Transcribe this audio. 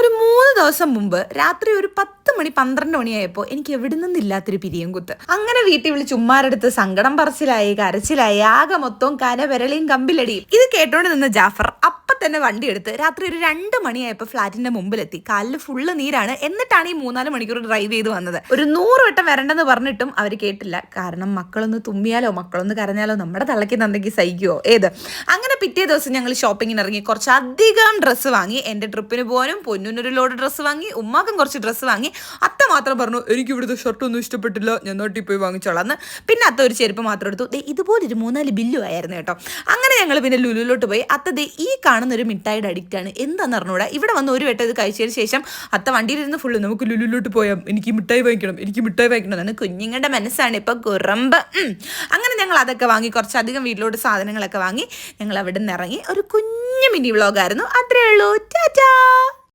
ഒരു മൂന്ന് ദിവസം മുമ്പ് രാത്രി ഒരു പത്ത് മണി പന്ത്രണ്ട് മണിയായപ്പോൾ എനിക്ക് എവിടെ നിന്നില്ലാത്തൊരു പിരിയും കുത്ത്. അങ്ങനെ വീട്ടിൽ വിളിച്ച് ഉമ്മാരെടുത്ത് സങ്കടം പറച്ചിലായി കരച്ചിലായി ആകെ മൊത്തവും കനവിരളിയും കമ്പിലടിയും. ഇത് കേട്ടോണ്ട് നിന്ന ജാഫർ അപ്പൊ തന്നെ വണ്ടി എടുത്ത് രാത്രി ഒരു രണ്ട് മണിയായപ്പോൾ ഫ്ലാറ്റിന്റെ മുമ്പിലെത്തി. കാലിൽ ഫുള്ള് നീരാണ്. എന്നിട്ടാണ് ഈ മൂന്നാൽ മണിക്കൂർ ഡ്രൈവ് ചെയ്ത് വന്നത്. ഒരു നൂറ് വട്ടം വരണ്ടെന്ന് പറഞ്ഞിട്ടും അവർ കേട്ടില്ല. കാരണം മക്കളൊന്ന് തുമ്മിയാലോ മക്കളൊന്ന് കരഞ്ഞാലോ നമ്മുടെ തള്ളയ്ക്ക് തന്നെങ്കിൽ സഹിക്കുമോ ഏത്? അങ്ങനെ പിറ്റേ ദിവസം ഞങ്ങൾ ഷോപ്പിങ്ങിന് ഇറങ്ങി കുറച്ച് അധികം ഡ്രസ്സ് വാങ്ങി. എന്റെ ട്രിപ്പിന് പോകാനും പൊന്നിനൊരു ലോഡ് ഡ്രസ്സ് വാങ്ങി ഉമ്മാക്കും കുറച്ച് ഡ്രസ്സ് വാങ്ങി. അത്ത മാത്രം പറഞ്ഞു എനിക്ക് ഇവിടുത്തെ ഷർട്ടൊന്നും ഇഷ്ടപ്പെട്ടില്ല. ഞാൻ നോട്ടി പോയി വാങ്ങിച്ചോളാം പിന്നെ അത്ത ഒരു ചെരുപ്പ് മാത്രം എടുത്തു. ദേ ഇതുപോലൊരു മൂന്നാൽ ബില്ലു ആയിരുന്നു കേട്ടോ. അങ്ങനെ ഞങ്ങൾ പിന്നെ ലുലുലോട്ട് പോയി. അത്ത ദേ ഈ കാണുന്ന ഒരു മിഠായിയുടെ അഡിക്റ്റ് ആണ്. എന്താണെന്ന് അറിഞ്ഞൂടാ? ഇവിടെ വന്ന് ഒരു വട്ടം ഇത് കഴിച്ചതിന് ശേഷം അത്ത വണ്ടിയിലിരുന്ന് ഫുള്ള് നമുക്ക് ലുലുലോട്ട് പോയാം. എനിക്ക് മിഠായി വാങ്ങിക്കണം എനിക്ക് മിഠായി വാങ്ങിക്കണം എന്നാണ് കുഞ്ഞുങ്ങളുടെ മനസ്സാണ് ഇപ്പം കുറമ്പ് അങ്ങനെ ഞങ്ങൾ അതൊക്കെ വാങ്ങി. കുറച്ചധികം വീട്ടിലോട്ട് സാധനങ്ങളൊക്കെ വാങ്ങി. ഞങ്ങൾ അവിടെ നിന്ന് ഇറങ്ങി ഒരു കുഞ്ഞു മിനി വ്ളോഗായിരുന്നു അത്രേ ഉള്ളൂ. ടാറ്റാ.